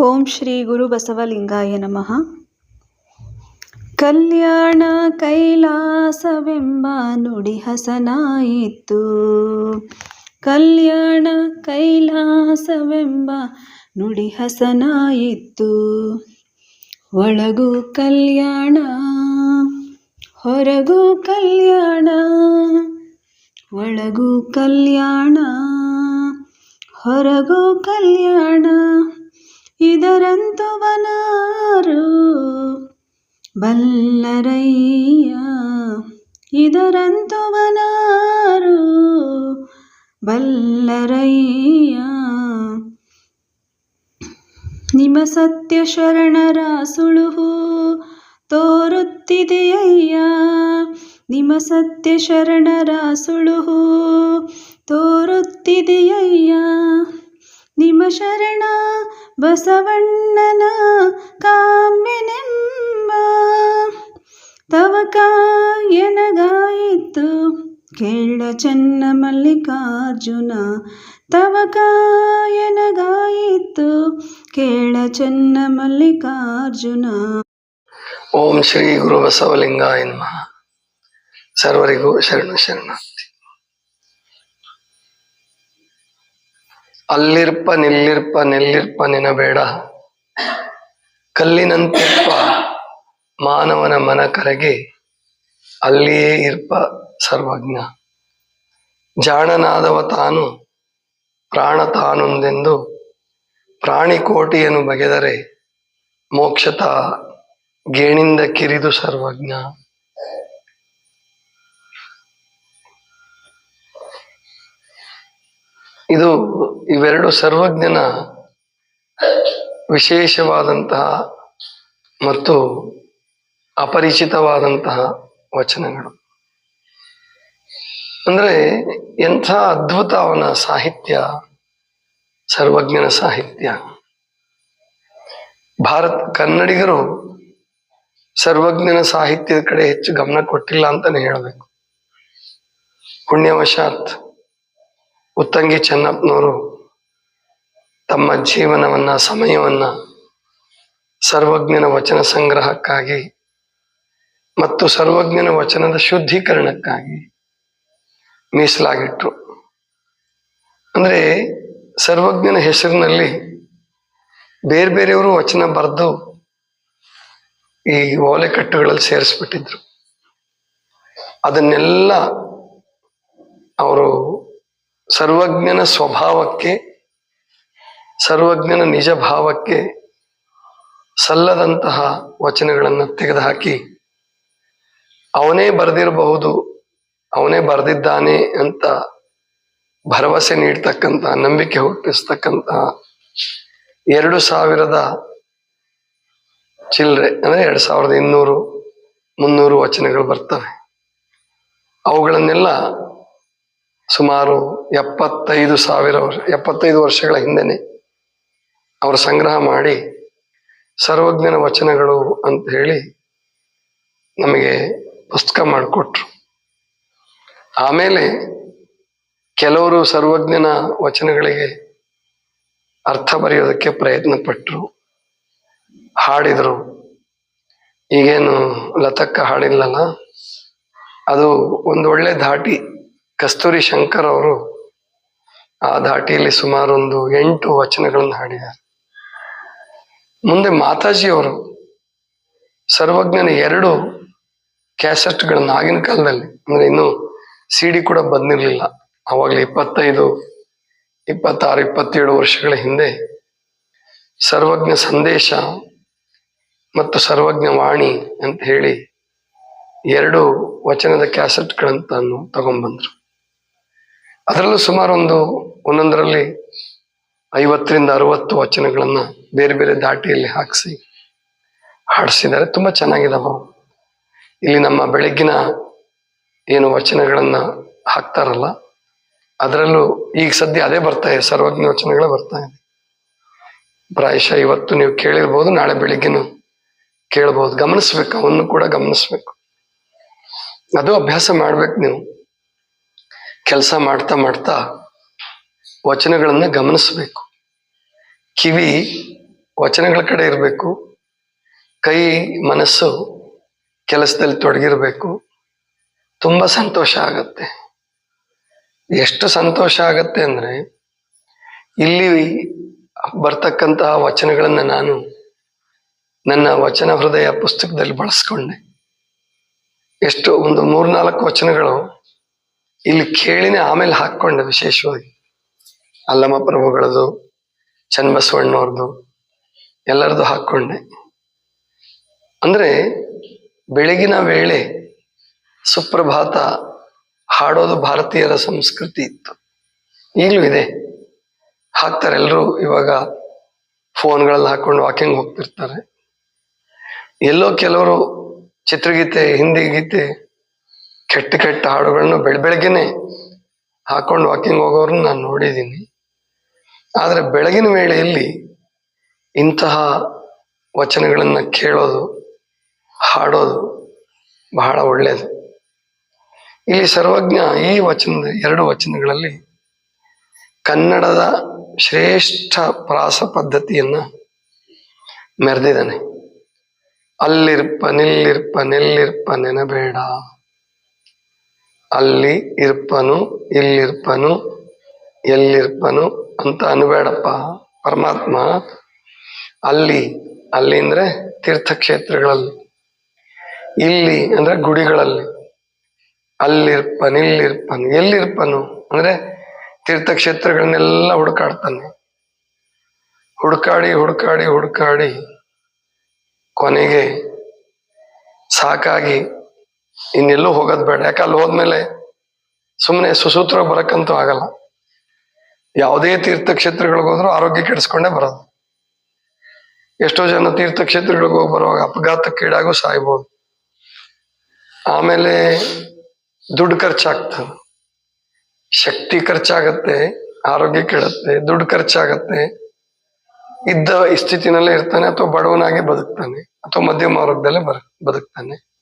ಓಂ ಶ್ರೀ ಗುರು ಬಸವಲಿಂಗಾಯ ನಮಃ. ಕಲ್ಯಾಣ ಕೈಲಾಸವೆಂಬ ನುಡಿ ಹಸನಾಯಿತು. ಕಲ್ಯಾಣ ಕೈಲಾಸವೆಂಬ ನುಡಿ ಹಸನಾಯಿತು. ಒಳಗೂ ಕಲ್ಯಾಣ, ಹೊರಗೂ ಕಲ್ಯಾಣ, ಒಳಗೂ ಕಲ್ಯಾಣ, ಹೊರಗು ಕಲ್ಯಾಣ. ಇದರಂತು ಬನಾರು ಬಲ್ಲರಯ್ಯ. ಇದರಂತುವನಾರು ಬಲ್ಲರಯ್ಯ. ನಿಮ್ಮ ಸತ್ಯ ಶರಣರ ಸುಳುಹು ತೋರುತ್ತಿದೆಯಯ್ಯ. ನಿಮ್ಮ ಸತ್ಯ ಶರಣರ ಸುಳುಹು ತೋರುತ್ತಿದೆಯಯ್ಯ. ನಿಮ್ಮ ಶರಣ ಬಸವಣ್ಣನ ಕಾಮ್ಯನೆಂಬ ತವಕ ಎನಗಾಯಿತು ಕೇಳ ಚೆನ್ನ ಮಲ್ಲಿಕಾರ್ಜುನ ತವಕ ಎನಗಾಯಿತು ಕೇಳ ಚೆನ್ನ ಮಲ್ಲಿಕಾರ್ಜುನ. ಓಂ ಶ್ರೀ ಗುರು ಬಸವಲಿಂಗಾಯ ನಮಃ. ಸರ್ವರಿಗೂ ಶರಣ ಶರಣಾರ್ಥಿ. ಅಲ್ಲಿರ್ಪ ನಿಲ್ಲಿರ್ಪ ನಿಲ್ಲಿರ್ಪ ನೆನಬೇಡ ಕಲ್ಲಿನಂತಿರ್ಪ ಮಾನವನ ಮನ ಕರಗಿ, ಅಲ್ಲಿಯೇ ಇರ್ಪ ಸರ್ವಜ್ಞ. ಜಾಣನಾದವ ತಾನು, ಪ್ರಾಣ ತಾನೊಂದೆಂದು ಪ್ರಾಣಿಕೋಟಿಯನ್ನು ಬಗೆದರೆ ಮೋಕ್ಷತ ಗೇಣಿಂದ ಕಿರಿದು ಸರ್ವಜ್ಞ. ಇದು ಇವೆರಡು ಸರ್ವಜ್ಞನ ವಿಶೇಷವಾದಂತಹ ಮತ್ತು ಅಪರಿಚಿತವಾದಂತಹ ವಚನಗಳು. ಅಂದ್ರೆ ಎಂಥ ಅದ್ಭುತ ಅವನ ಸಾಹಿತ್ಯ, ಸರ್ವಜ್ಞನ ಸಾಹಿತ್ಯ. ಭಾರತ, ಕನ್ನಡಿಗರು ಸರ್ವಜ್ಞನ ಸಾಹಿತ್ಯದ ಕಡೆ ಹೆಚ್ಚು ಗಮನ ಕೊಟ್ಟಿಲ್ಲ ಅಂತಾನೆ ಹೇಳಬೇಕು. ಪುಣ್ಯವಶಾತ್ ಉತ್ತಂಗಿ ಚೆನ್ನಪ್ಪನವರು ತಮ್ಮ ಜೀವನವನ್ನ, ಸಮಯವನ್ನ ಸರ್ವಜ್ಞನ ವಚನ ಸಂಗ್ರಹಕ್ಕಾಗಿ ಮತ್ತು ಸರ್ವಜ್ಞನ ವಚನದ ಶುದ್ಧೀಕರಣಕ್ಕಾಗಿ ಮೀಸಲಾಗಿಟ್ರು. ಅಂದ್ರೆ ಸರ್ವಜ್ಞನ ಹೆಸರಿನಲ್ಲಿ ಬೇರೆ ಬೇರೆಯವರು ವಚನ ಬರೆದು ಈ ಓಲೆಕಟ್ಟುಗಳಲ್ಲಿ ಸೇರಿಸ್ಬಿಟ್ಟಿದ್ರು. ಅದನ್ನೆಲ್ಲ ಅವರು ಸರ್ವಜ್ಞನ ಸ್ವಭಾವಕ್ಕೆ, ಸರ್ವಜ್ಞನ ನಿಜ ಭಾವಕ್ಕೆ ಸಲ್ಲದಂತಹ ವಚನಗಳನ್ನು ತೆಗೆದುಹಾಕಿ, ಅವನೇ ಬರೆದಿರಬಹುದು, ಅವನೇ ಬರೆದಿದ್ದಾನೆ ಅಂತ ಭರವಸೆ ನೀಡ್ತಕ್ಕಂಥ ನಂಬಿಕೆ ಹುಟ್ಟಿಸ್ತಕ್ಕಂತಹ ಎರಡು ಸಾವಿರದ ಚಿಲ್ಲರೆ ಅಂದ್ರೆ ಎರಡ್ ಸಾವಿರದ ಇನ್ನೂರು, ಮುನ್ನೂರು ವಚನಗಳು ಬರ್ತವೆ. ಅವುಗಳನ್ನೆಲ್ಲ ಸುಮಾರು ಎಪ್ಪತ್ತೈದು ಸಾವಿರ ವರ್ಷ, ಎಪ್ಪತ್ತೈದು ವರ್ಷಗಳ ಹಿಂದೆನೆ ಅವರು ಸಂಗ್ರಹ ಮಾಡಿ ಸರ್ವಜ್ಞನ ವಚನಗಳು ಅಂತ ಹೇಳಿ ನಮಗೆ ಪುಸ್ತಕ ಮಾಡಿಕೊಟ್ರು. ಆಮೇಲೆ ಕೆಲವರು ಸರ್ವಜ್ಞನ ವಚನಗಳಿಗೆ ಅರ್ಥ ಬರೆಯೋದಕ್ಕೆ ಪ್ರಯತ್ನ ಪಟ್ಟರು ಹಾಡಿದರು. ಈಗೇನು ಲತಕ್ಕ ಹಾಡಿಲ್ಲಲ್ಲ? ಅದು ಒಂದು ಒಳ್ಳೆ ಧಾಟಿ. ಕಸ್ತೂರಿ ಶಂಕರ್ ಅವರು ಆ ಧಾಟಿಯಲ್ಲಿ ಸುಮಾರು ಒಂದು ಎಂಟು ವಚನಗಳನ್ನು ಹಾಡಿದ್ದಾರೆ. ಮುಂದೆ ಮಾತಾಜಿ ಅವರು ಸರ್ವಜ್ಞನ ಎರಡು ಕ್ಯಾಸೆಟ್ಗಳನ್ನ ಆಗಿನ ಕಾಲದಲ್ಲಿ, ಅಂದ್ರೆ ಇನ್ನು ಸಿ ಡಿ ಕೂಡ ಬಂದಿರಲಿಲ್ಲ. ಅವಾಗಲೇ ಇಪ್ಪತ್ತೈದು, ಇಪ್ಪತ್ತಾರು, ಇಪ್ಪತ್ತೇಳು ವರ್ಷಗಳ ಹಿಂದೆ ಸರ್ವಜ್ಞ ಸಂದೇಶ ಮತ್ತು ಸರ್ವಜ್ಞ ವಾಣಿ ಅಂತ ಹೇಳಿ ಎರಡು ವಚನದ ಕ್ಯಾಸೆಟ್ಗಳಂತ ತಗೊಂಡ್ಬಂದ್ರು. ಅದರಲ್ಲೂ ಸುಮಾರು ಒಂದು ಒಂದೊಂದರಲ್ಲಿ ಐವತ್ತರಿಂದ ಅರವತ್ತು ವಚನಗಳನ್ನ ಬೇರೆ ಬೇರೆ ದಾಟಿಯಲ್ಲಿ ಹಾಕಿಸಿ ಹಾಡಿಸಿದ್ದಾರೆ. ತುಂಬಾ ಚೆನ್ನಾಗಿದಾವ ಇಲ್ಲಿ ನಮ್ಮ ಬೆಳಗ್ಗಿನ ಏನು ವಚನಗಳನ್ನ ಹಾಕ್ತಾರಲ್ಲ, ಅದರಲ್ಲೂ ಈಗ ಸದ್ಯ ಅದೇ ಬರ್ತಾ ಇದೆ, ಸರ್ವಜ್ಞ ವಚನಗಳೇ ಬರ್ತಾ ಇದೆ. ಪ್ರಾಯಶಃ ಇವತ್ತು ನೀವು ಕೇಳಿರ್ಬೋದು, ನಾಳೆ ಬೆಳಿಗ್ಗೆನು ಕೇಳ್ಬೋದು. ಗಮನಿಸ್ಬೇಕು, ಅವನ್ನು ಕೂಡ ಗಮನಿಸ್ಬೇಕು. ಅದು ಅಭ್ಯಾಸ ಮಾಡ್ಬೇಕು ನೀವು. ಕೆಲಸ ಮಾಡ್ತಾ ಮಾಡ್ತಾ ವಚನಗಳನ್ನ ಗಮನಿಸಬೇಕು. ಕಿವಿ ವಚನಗಳ ಕಡೆ ಇರಬೇಕು. ಕೈ, ಮನಸ್ಸು ಕೆಲಸದಲ್ಲಿ ತೊಡಗಿರಬೇಕು. ತುಂಬ ಸಂತೋಷ ಆಗತ್ತೆ. ಎಷ್ಟು ಸಂತೋಷ ಆಗತ್ತೆ ಅಂದ್ರೆ ಇಲ್ಲಿ ಬರ್ತಕ್ಕಂತಹ ವಚನಗಳನ್ನು ನಾನು ನನ್ನ ವಚನ ಹೃದಯ ಪುಸ್ತಕದಲ್ಲಿ ಬಳಸ್ಕೊಂಡೆ. ಎಷ್ಟು ಒಂದು ಮೂರ್ನಾಲ್ಕು ವಚನಗಳು ಇಲ್ಲಿ ಕೇಳಿನೇ ಆಮೇಲೆ ಹಾಕ್ಕೊಂಡೆ ವಿಶೇಷವಾಗಿ. ಅಲ್ಲಮ ಪ್ರಭುಗಳದು ಚನ್ನಬಸವಣ್ಣವ್ರದ್ದು ಎಲ್ಲರದು ಹಾಕ್ಕೊಂಡೆ ಅಂದ್ರೆ ಬೆಳಗಿನ ವೇಳೆ ಸುಪ್ರಭಾತ ಹಾಡೋದು ಭಾರತೀಯರ ಸಂಸ್ಕೃತಿ ಇತ್ತು. ಈಗಲೂ ಇದೆ. ಹಾಕ್ತಾರೆ ಎಲ್ಲರೂ ಇವಾಗ ಫೋನ್ಗಳಲ್ಲಿ ಹಾಕೊಂಡು ವಾಕಿಂಗ್ ಹೋಗ್ತಿರ್ತಾರೆ. ಎಲ್ಲೋ ಕೆಲವರು ಚಿತ್ರಗೀತೆ, ಹಿಂದಿ ಗೀತೆ, ಕೆಟ್ಟ ಕೆಟ್ಟ ಹಾಡುಗಳನ್ನು ಬೆಳ ಬೆಳಗ್ಗೆನೆ ಹಾಕೊಂಡು ವಾಕಿಂಗ್ ಹೋಗೋರನ್ನ ನಾನು ನೋಡಿದ್ದೀನಿ ಆದರೆ ಬೆಳಗಿನ ವೇಳೆಯಲ್ಲಿ ಇಂತಹ ವಚನಗಳನ್ನು ಕೇಳೋದು, ಹಾಡೋದು ಬಹಳ ಒಳ್ಳೆಯದು ಇಲ್ಲಿ ಸರ್ವಜ್ಞ ಈ ವಚನದ ಎರಡು ವಚನಗಳಲ್ಲಿ ಕನ್ನಡದ ಶ್ರೇಷ್ಠ ಪ್ರಾಸ ಪದ್ಧತಿಯನ್ನು ಮೆರೆದಿದ್ದಾನೆ. ಅಲ್ಲಿರ್ಪ ನಿಲ್ಲಿರ್ಪ ನೆಲ್ಲಿರ್ಪ ನೆನಬೇಡ. ಅಲ್ಲಿ ಇರ್ಪನು ಇಲ್ಲಿರ್ಪನು ಎಲ್ಲಿರ್ಪನು ಅಂತ ಅನ್ಬೇಡಪ್ಪ. ಪರಮಾತ್ಮ ಅಲ್ಲಿ ಅಲ್ಲಿ ಅಂದ್ರೆ ತೀರ್ಥಕ್ಷೇತ್ರಗಳಲ್ಲಿ. ಇಲ್ಲಿ ಅಂದ್ರೆ ಗುಡಿಗಳಲ್ಲಿ. ಅಲ್ಲಿರ್ಪನ್, ಇಲ್ಲಿರ್ಪನ್, ಎಲ್ಲಿರ್ಪನು ಅಂದ್ರೆ ತೀರ್ಥಕ್ಷೇತ್ರಗಳನ್ನೆಲ್ಲ ಹುಡುಕಾಡ್ತಾನೆ. ಹುಡುಕಾಡಿ ಹುಡುಕಾಡಿ ಹುಡುಕಾಡಿ ಕೊನೆಗೆ ಸಾಕಾಗಿ ಇನ್ನೆಲ್ಲೂ ಹೋಗೋದ್ ಬೇಡ. ಯಾಕೆ ಅಲ್ಲಿ ಹೋದ್ಮೇಲೆ ಸುಮ್ಮನೆ ಸುಸೂತ್ರ ಬರಕ್ಕಂತೂ ಆಗಲ್ಲ. ಯಾವುದೇ ತೀರ್ಥಕ್ಷೇತ್ರಗಳಿಗೆ ಹೋದ್ರೂ ಆರೋಗ್ಯ ಕೆಡಿಸ್ಕೊಂಡೇ ಬರೋದು. ಎಷ್ಟೋ ಜನ ತೀರ್ಥಕ್ಷೇತ್ರಗಳಿಗೆ ಹೋಗಿ ಬರುವಾಗ ಅಪಘಾತಕ್ಕೀಡಾಗೂ ಸಾಯ್ಬೋದು. ಆಮೇಲೆ ದುಡ್ಡು ಖರ್ಚಾಗ್ತದೆ. ಶಕ್ತಿ ಖರ್ಚಾಗತ್ತೆ, ಆರೋಗ್ಯ ಕೆಡುತ್ತೆ, ದುಡ್ಡು ಖರ್ಚಾಗತ್ತೆ. ಇದ್ದ ಸ್ಥಿತಿನಲ್ಲೇ ಇರ್ತಾನೆ ಅಥವಾ ಬಡವನಾಗಿ ಬದುಕ್ತಾನೆ ಅಥವಾ ಮಧ್ಯಮ ಆರೋಗ್ಯದಲ್ಲೇ ಬರ, ಬದುಕ್ತಾನೆ.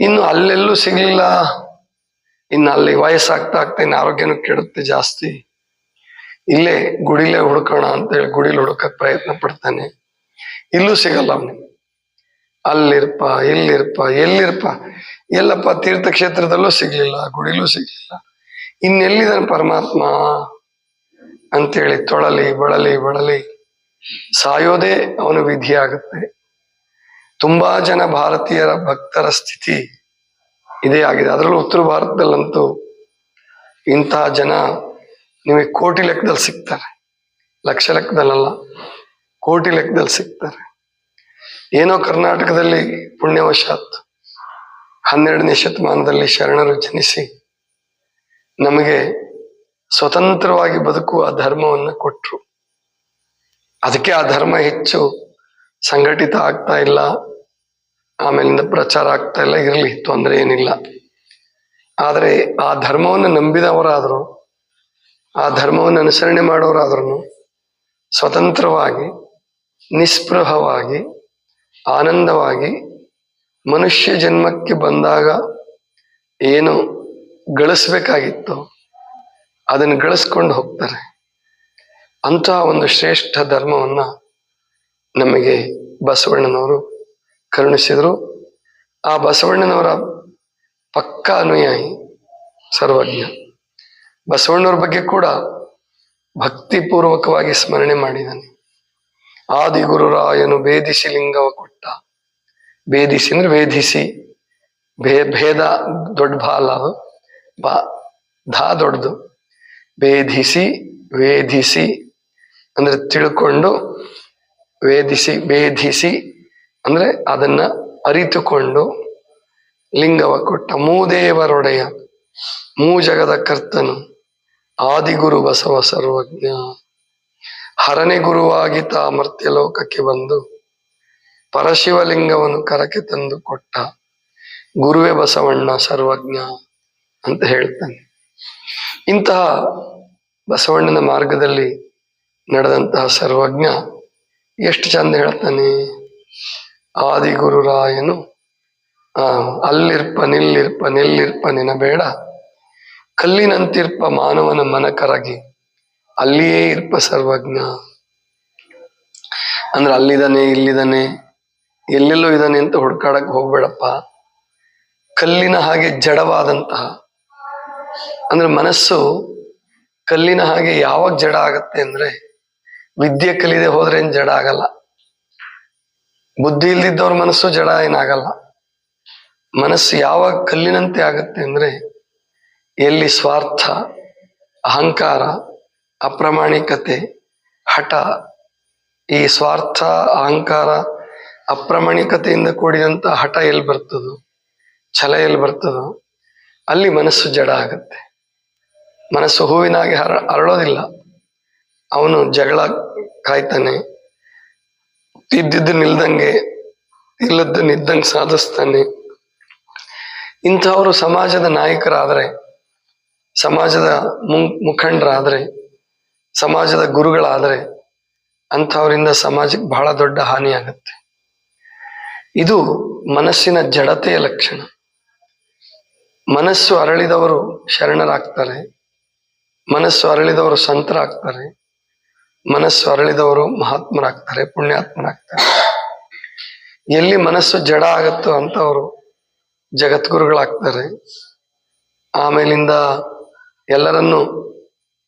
ಇನ್ನು ಅಲ್ಲೆಲ್ಲೂ ಸಿಗ್ಲಿಲ್ಲ ಇನ್ನು ಅಲ್ಲಿ ವಯಸ್ಸಾಗ್ತಾ ಆಗ್ತಾ ಇನ್ನು ಆರೋಗ್ಯನೂ ಕೆಡುತ್ತೆ ಜಾಸ್ತಿ. ಇಲ್ಲೇ ಗುಡಿಲೇ ಹುಡ್ಕೋಣ ಅಂತೇಳಿ ಗುಡಿಲಿ ಹುಡುಕಕ್ ಪ್ರಯತ್ನ ಪಡ್ತಾನೆ. ಇಲ್ಲೂ ಸಿಗಲ್ಲ ಅವನು. ಅಲ್ಲಿರ್ಪ, ಇಲ್ಲಿರ್ಪ, ಎಲ್ಲಿರ್ಪ? ಎಲ್ಲಪ್ಪ ತೀರ್ಥಕ್ಷೇತ್ರದಲ್ಲೂ ಸಿಗ್ಲಿಲ್ಲ, ಗುಡಿಲೂ ಸಿಗ್ಲಿಲ್ಲ. ಇನ್ನೆಲ್ಲಿದ್ದಾನೆ ಪರಮಾತ್ಮ? ಅಂತೇಳಿ ತೊಳಲಿ, ಬಳಲಿ ಬಳಲಿ. ಸಾಯೋದೇ ಅವನು ವಿಧಿ ಆಗುತ್ತೆ ತುಂಬಾ ಜನ ಭಾರತೀಯರ ಭಕ್ತರ ಸ್ಥಿತಿ. ಇದೇ ಆಗಿದೆ. ಅದರಲ್ಲೂ ಉತ್ತರ ಭಾರತದಲ್ಲಂತೂ ಇಂತಹ ಜನ ನಿಮಗೆ ಕೋಟಿ ಲೆಕ್ಕದಲ್ಲಿ ಸಿಗ್ತಾರೆ. ಲಕ್ಷ ಲೆಕ್ಕದಲ್ಲ ಕೋಟಿ ಲೆಕ್ಕದಲ್ಲಿ ಸಿಗ್ತಾರೆ. ಏನೋ ಕರ್ನಾಟಕದಲ್ಲಿ ಪುಣ್ಯವಶಾತ್ ಹನ್ನೆರಡನೇ ಶತಮಾನದಲ್ಲಿ ಶರಣರು ಜನಿಸಿ ನಮಗೆ ಸ್ವತಂತ್ರವಾಗಿ ಬದುಕುವ ಧರ್ಮವನ್ನು ಕೊಟ್ಟರು ಅದಕ್ಕೆ ಆ ಧರ್ಮ ಹೆಚ್ಚು ಸಂಘಟಿತ ಆಗ್ತಾ ಇಲ್ಲ. ಆಮೇಲಿಂದ ಪ್ರಚಾರ ಆಗ್ತಾ ಇಲ್ಲ ಇರಲಿ ತೊಂದರೆ ಏನಿಲ್ಲ. ಆದರೆ ಆ ಧರ್ಮವನ್ನು ನಂಬಿದವರಾದರೂ, ಆ ಧರ್ಮವನ್ನು ಅನುಸರಣೆ ಮಾಡೋರಾದ್ರೂ ಸ್ವತಂತ್ರವಾಗಿ, ನಿಸ್ಪೃಹವಾಗಿ, ಆನಂದವಾಗಿ ಮನುಷ್ಯ ಜನ್ಮಕ್ಕೆ ಬಂದಾಗ ಏನು ಗಳಿಸ್ಬೇಕಾಗಿತ್ತು ಅದನ್ನು ಗಳಿಸ್ಕೊಂಡು ಹೋಗ್ತಾರೆ. ಅಂತಹ ಒಂದು ಶ್ರೇಷ್ಠ ಧರ್ಮವನ್ನ ನಮಗೆ ಬಸವಣ್ಣನವರು ಕರುಣಿಸಿದರು. ಆ ಬಸವಣ್ಣನವರ ಪಕ್ಕ ಅನುಯಾಯಿ, ಸರ್ವಜ್ಞ. ಬಸವಣ್ಣವ್ರ ಬಗ್ಗೆ ಕೂಡ ಭಕ್ತಿಪೂರ್ವಕವಾಗಿ ಸ್ಮರಣೆ ಮಾಡಿದ್ದಾನೆ ಆದಿಗುರುರಾಯನು ಭೇದಿಸಿ ಲಿಂಗವ ಕೊಟ್ಟ. ಭೇದಿಸಿ ಅಂದ್ರೆ ವೇದಿಸಿ ಭೇ, ಭೇದ ದೊಡ್ಡ ಅದು. ಬಾ, ಧಾ ದೊಡ್ಡದು. ಭೇದಿಸಿ, ವೇದಿಸಿ ಅಂದ್ರೆ ತಿಳ್ಕೊಂಡು, ವೇದಿಸಿ, ಭೇದಿಸಿ ಅಂದ್ರೆ ಅದನ್ನ ಅರಿತುಕೊಂಡು ಲಿಂಗವ ಕೊಟ್ಟ ಮೂದೇವರೊಡೆಯ ಮೂ ಜಗದ ಕರ್ತನು, ಆದಿಗುರು ಬಸವ ಸರ್ವಜ್ಞ. ಹರನೆ ಗುರುವಾಗಿ ತಾ ಮರ್ತ್ಯ ಲೋಕಕ್ಕೆ ಬಂದು ಪರಶಿವಲಿಂಗವನ್ನು ಕರಕೆ ತಂದು ಕೊಟ್ಟ ಗುರುವೇ ಬಸವಣ್ಣ ಸರ್ವಜ್ಞ ಅಂತ ಹೇಳ್ತಾನೆ. ಇಂತಹ ಬಸವಣ್ಣನ ಮಾರ್ಗದಲ್ಲಿ ನಡೆದಂತಹ ಸರ್ವಜ್ಞ ಎಷ್ಟು ಚಂದ ಹೇಳ್ತಾನೆ. ಆದಿಗುರುರಾಯನು, ಆ, ಅಲ್ಲಿರ್ಪ, ನಿಲ್ಲಿರ್ಪ ನಿಲ್ಲಿರ್ಪ ನಿನಬೇಡ ಕಲ್ಲಿನಂತಿರ್ಪ ಮಾನವನ ಮನ ಕರಗಿ ಅಲ್ಲಿಯೇ ಇರ್ಪ ಸರ್ವಜ್ಞ. ಅಂದ್ರೆ ಅಲ್ಲಿದ್ದಾನೆ ಇಲ್ಲಿದ್ದಾನೆ ಎಲ್ಲೆಲ್ಲೋ ಇದ್ದಾನೆ ಅಂತ ಹುಡ್ಕಾಡಕ್ ಹೋಗ್ಬೇಡಪ್ಪ. ಕಲ್ಲಿನ ಹಾಗೆ ಜಡವಾದಂತಹ, ಅಂದ್ರೆ ಮನಸ್ಸು ಕಲ್ಲಿನ ಹಾಗೆ ಯಾವಾಗ ಜಡ ಆಗತ್ತೆ ಅಂದ್ರೆ, ವಿದ್ಯೆ ಕಲಿದೆ ಹೋದ್ರೆ ಏನ್ ಜಡ ಆಗಲ್ಲ. ಬುದ್ಧಿ ಇಲ್ದಿದ್ದವ್ರ ಮನಸ್ಸು ಜಡ ಏನಾಗಲ್ಲ ಮನಸ್ಸು ಯಾವಾಗ ಕಲ್ಲಿನಂತೆ ಆಗತ್ತೆ ಅಂದ್ರೆ ಎಲ್ಲಿ ಸ್ವಾರ್ಥ, ಅಹಂಕಾರ, ಅಪ್ರಾಮಾಣಿಕತೆ, ಹಠ, ಈ ಸ್ವಾರ್ಥ, ಅಹಂಕಾರ, ಅಪ್ರಾಮಾಣಿಕತೆಯಿಂದ ಕೂಡಿದಂತ ಹಠ ಎಲ್ಲಿ ಬರ್ತದೋ, ಛಲ ಎಲ್ಲಿ ಬರ್ತದೋ, ಅಲ್ಲಿ ಮನಸ್ಸು ಜಡ ಆಗತ್ತೆ. ಮನಸ್ಸು ಹೂವಿನಾಗೆ ಹರ, ಅರಳೋದಿಲ್ಲ. ಅವನು ಜಗಳ ಕಾಯ್ತಾನೆ ಇದ್ದಿದ್ದು ನಿಲ್ದಂಗೆ, ಇಲ್ಲದ್ದು ನಿದ್ದಂಗೆ ಸಾಧಿಸ್ತಾನೆ. ಇಂಥವರು ಸಮಾಜದ ನಾಯಕರಾದರೆ, ಸಮಾಜದ ಮುಖಂಡರಾದರೆ, ಸಮಾಜದ ಗುರುಗಳಾದರೆ, ಅಂಥವರಿಂದ ಸಮಾಜಕ್ಕೆ ಬಹಳ ದೊಡ್ಡ ಹಾನಿ ಆಗತ್ತೆ ಇದು ಮನಸ್ಸಿನ ಜಡತೆಯ ಲಕ್ಷಣ. ಮನಸ್ಸು ಅರಳಿದವರು ಶರಣರಾಗ್ತಾರೆ, ಮನಸ್ಸು ಅರಳಿದವರು ಸಂತರಾಗ್ತಾರೆ. ಮನಸ್ಸು ಅರಳಿದವರು ಮಹಾತ್ಮರಾಗ್ತಾರೆ, ಪುಣ್ಯಾತ್ಮರಾಗ್ತಾರೆ. ಎಲ್ಲಿ ಮನಸ್ಸು ಜಡ ಆಗತ್ತೋ ಅಂತವರು ಜಗದ್ಗುರುಗಳಾಗ್ತಾರೆ. ಆಮೇಲಿಂದ ಎಲ್ಲರನ್ನು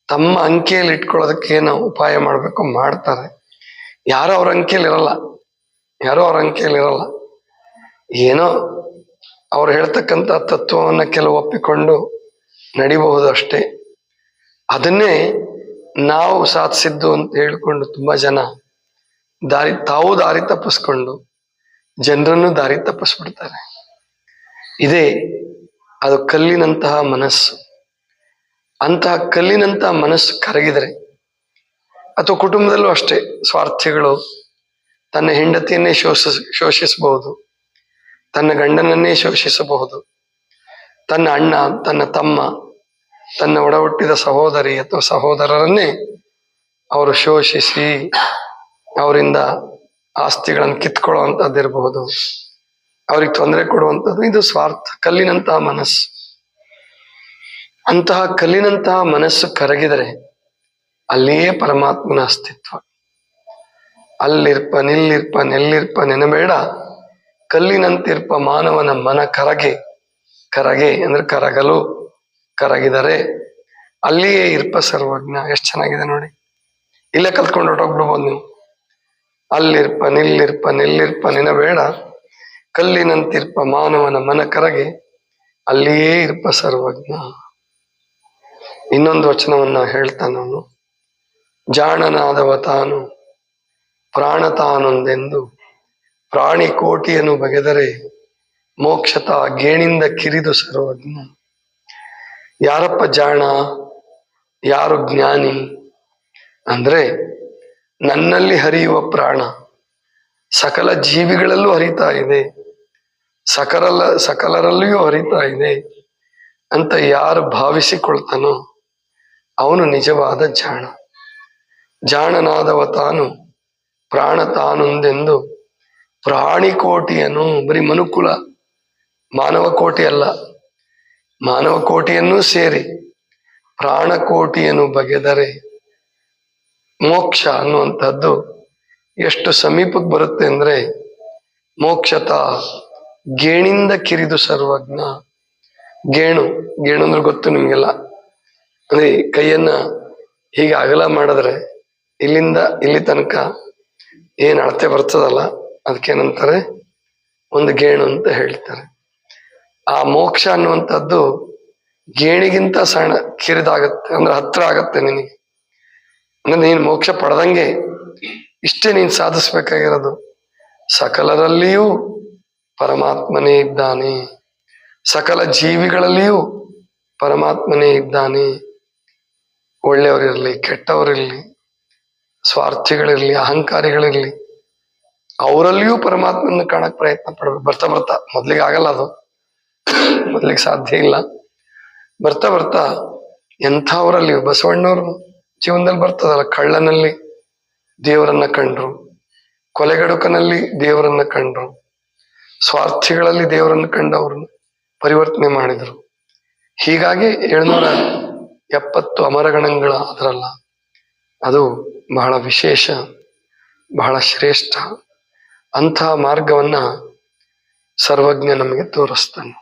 ತಮ್ಮ ಅಂಕೆಯಲ್ಲಿ ಇಟ್ಕೊಳ್ಳೋದಕ್ಕೆ ನಾವು ಉಪಾಯ ಮಾಡಬೇಕು ಮಾಡ್ತಾರೆ. ಯಾರೋ ಅವ್ರ ಅಂಕೆಯಲ್ಲಿ ಇರಲ್ಲ. ಯಾರೋ ಅವ್ರ ಅಂಕೆಯಲ್ಲಿ ಇರಲ್ಲ. ಏನೋ ಅವ್ರು ಹೇಳ್ತಕ್ಕಂಥ ತತ್ವವನ್ನು ಕೆಲವು ಒಪ್ಪಿಕೊಂಡು ನಡಿಬಹುದು ಅಷ್ಟೇ. ಅದನ್ನೇ ನಾವು ಸಾಧಿಸಿದ್ದು ಅಂತ ಹೇಳ್ಕೊಂಡು ತುಂಬಾ ಜನ ದಾರಿ, ತಾವು ದಾರಿ ತಪ್ಪಿಸ್ಕೊಂಡು ಜನರನ್ನು ದಾರಿ ತಪ್ಪಿಸ್ಬಿಡ್ತಾರೆ. ಇದೇ ಅದು ಕಲ್ಲಿನಂತಹ ಮನಸ್ಸು. ಅಂತಹ ಕಲ್ಲಿನಂತಹ ಮನಸ್ಸು ಕರಗಿದರೆ, ಅಥವಾ ಕುಟುಂಬದಲ್ಲೂ ಅಷ್ಟೇ ಸ್ವಾರ್ಥಿಗಳು ತನ್ನ ಹೆಂಡತಿಯನ್ನೇ ಶೋಷ, ಶೋಷಿಸಬಹುದು, ತನ್ನ ಗಂಡನನ್ನೇ ಶೋಷಿಸಬಹುದು, ತನ್ನ ಅಣ್ಣ, ತನ್ನ ತಮ್ಮ ತನ್ನ ಒಡಹುಟ್ಟಿದ ಸಹೋದರಿ ಅಥವಾ ಸಹೋದರರನ್ನೇ ಅವರು ಶೋಷಿಸಿ ಅವರಿಂದ ಆಸ್ತಿಗಳನ್ನು ಕಿತ್ಕೊಳ್ಳುವಂಥದ್ದಿರಬಹುದು. ಅವ್ರಿಗೆ ತೊಂದರೆ ಕೊಡುವಂಥದ್ದು ಇದು ಸ್ವಾರ್ಥ, ಕಲ್ಲಿನಂತಹ ಮನಸ್ಸು. ಅಂತಹ ಕಲ್ಲಿನಂತಹ ಮನಸ್ಸು ಕರಗಿದರೆ ಅಲ್ಲಿಯೇ ಪರಮಾತ್ಮನ ಅಸ್ತಿತ್ವ. ಅಲ್ಲಿರ್ಪ, ನಿಲ್ಲಿರ್ಪ, ನೆಲ್ಲಿರ್ಪ, ನೆನಬೇಡ. ಕಲ್ಲಿನಂತಿರ್ಪ ಮಾನವನ ಮನ ಕರಗೆ ಕರಗೆ ಅಂದ್ರೆ ಕರಗಲು. ಕರಗಿದರೆ ಅಲ್ಲಿಯೇ ಇರ್ಪ ಸರ್ವಜ್ಞ. ಎಷ್ಟು ಚೆನ್ನಾಗಿದೆ ನೋಡಿ. ಇಲ್ಲೇ ಕಲ್ತ್ಕೊಂಡು ಹೊರಟೋಗ್ಬಿಡ್ಬೋದು ನೀವು. ಅಲ್ಲಿರ್ಪ, ನಿಲ್ಲಿರ್ಪ ನಿಲ್ಲಿರ್ಪ ನಿನ ಬೇಡ ಕಲ್ಲಿನಂತಿರ್ಪ ಮಾನವನ ಮನ ಕರಗಿ ಅಲ್ಲಿಯೇ ಇರ್ಪ ಸರ್ವಜ್ಞ. ಇನ್ನೊಂದು ವಚನವನ್ನ ಹೇಳ್ತಾನವನು ಜಾಣನಾದವ ತಾನು, ಪ್ರಾಣ ತಾನೊಂದೆಂದು ಪ್ರಾಣಿ ಕೋಟಿಯನ್ನು ಬಗೆದರೆ ಮೋಕ್ಷತ ಗೇಣಿಂದ ಕಿರಿದು ಸರ್ವಜ್ಞ. ಯಾರಪ್ಪ ಜಾಣ? ಯಾರು ಜ್ಞಾನಿ? ಅಂದ್ರೆ ನನ್ನಲ್ಲಿ ಹರಿಯುವ ಪ್ರಾಣ. ಸಕಲ ಜೀವಿಗಳಲ್ಲೂ ಹರಿತಾ ಇದೆ. ಸಕಲ ಸಕಲರಲ್ಲಿಯೂ ಹರಿತಾ ಇದೆ ಅಂತ ಯಾರು ಭಾವಿಸಿಕೊಳ್ತಾನೋ ಅವನು ನಿಜವಾದ ಜಾಣ. ಜಾಣನಾದವ ತಾನು, ಪ್ರಾಣ ತಾನೊಂದೆಂದು ಪ್ರಾಣಿ ಕೋಟಿಯನು ಬರೀ ಮನುಕುಲ ಮಾನವ ಕೋಟಿ ಅಲ್ಲ. ಮಾನವ ಕೋಟಿಯನ್ನು ಸೇರಿ ಪ್ರಾಣಕೋಟಿಯನ್ನು ಬಗೆದರೆ ಮೋಕ್ಷ ಅನ್ನುವಂಥದ್ದು ಎಷ್ಟು ಸಮೀಪಕ್ಕೆ ಬರುತ್ತೆ ಅಂದರೆ ಮೋಕ್ಷತ ಗೇಣಿಂದ ಕಿರಿದು ಸರ್ವಜ್ಞ. ಗೇಣು ಗೇಣು ಅಂದ್ರೆ ಗೊತ್ತು ನಿಮಗೆಲ್ಲ? ಅಂದ್ರೆ ಕೈಯನ್ನ ಹೀಗೆ ಅಗಲ ಮಾಡಿದ್ರೆ ಇಲ್ಲಿಂದ ಇಲ್ಲಿ ತನಕ ಏನ್ ಅಳತೆ ಬರ್ತದಲ್ಲ ಅದಕ್ಕೇನಂತಾರೆ ಒಂದು ಗೇಣು ಅಂತ ಹೇಳ್ತಾರೆ. ಆ ಮೋಕ್ಷ ಅನ್ನುವಂಥದ್ದು ಗೇಣಿಗಿಂತ ಸಣ್ಣ ಕಿರಿದಾಗತ್ತೆ, ಅಂದ್ರೆ ಹತ್ರ ಆಗತ್ತೆ ನಿನಗೆ. ಅಂದ್ರೆ ನೀನು ಮೋಕ್ಷ ಪಡೆದಂಗೆ ಇಷ್ಟೇ ನೀನು ಸಾಧಿಸ್ಬೇಕಾಗಿರೋದು. ಸಕಲರಲ್ಲಿಯೂ ಪರಮಾತ್ಮನೇ ಇದ್ದಾನೆ. ಸಕಲ ಜೀವಿಗಳಲ್ಲಿಯೂ ಪರಮಾತ್ಮನೇ ಇದ್ದಾನೆ. ಒಳ್ಳೆಯವರಿರಲಿ, ಕೆಟ್ಟವರಿರಲಿ, ಸ್ವಾರ್ಥಿಗಳಿರಲಿ, ಅಹಂಕಾರಿಗಳಿರಲಿ, ಅವರಲ್ಲಿಯೂ ಪರಮಾತ್ಮನ ಕಾಣಕ್ ಪ್ರಯತ್ನ ಪಡ್ಬೇಕು. ಬರ್ತಾ ಬರ್ತಾ, ಮೊದ್ಲಿಗೆ ಆಗಲ್ಲ ಅದು. ಮೊದ್ಲಿಗೆ ಸಾಧ್ಯ ಇಲ್ಲ. ಬರ್ತಾ ಬರ್ತಾ ಎಂಥವರಲ್ಲಿ ಬಸವಣ್ಣವ್ರ ಜೀವನದಲ್ಲಿ ಬರ್ತದಲ್ಲ, ಕಳ್ಳನಲ್ಲಿ ದೇವರನ್ನ ಕಂಡ್ರು ಕೊಲೆಗಡುಕನಲ್ಲಿ ದೇವರನ್ನ ಕಂಡ್ರು, ಸ್ವಾರ್ಥಿಗಳಲ್ಲಿ ದೇವರನ್ನ ಕಂಡವ್ರನ್ನ ಪರಿವರ್ತನೆ ಮಾಡಿದ್ರು. ಹೀಗಾಗಿ ಏಳ್ನೂರ ಎಪ್ಪತ್ತು ಅಮರಗಣಗಳ ಅದರಲ್ಲ ಅದು ಬಹಳ ವಿಶೇಷ, ಬಹಳ ಶ್ರೇಷ್ಠ ಅಂತಹ ಮಾರ್ಗವನ್ನ ಸರ್ವಜ್ಞ ನಮಗೆ ತೋರಿಸ್ತಾನೆ.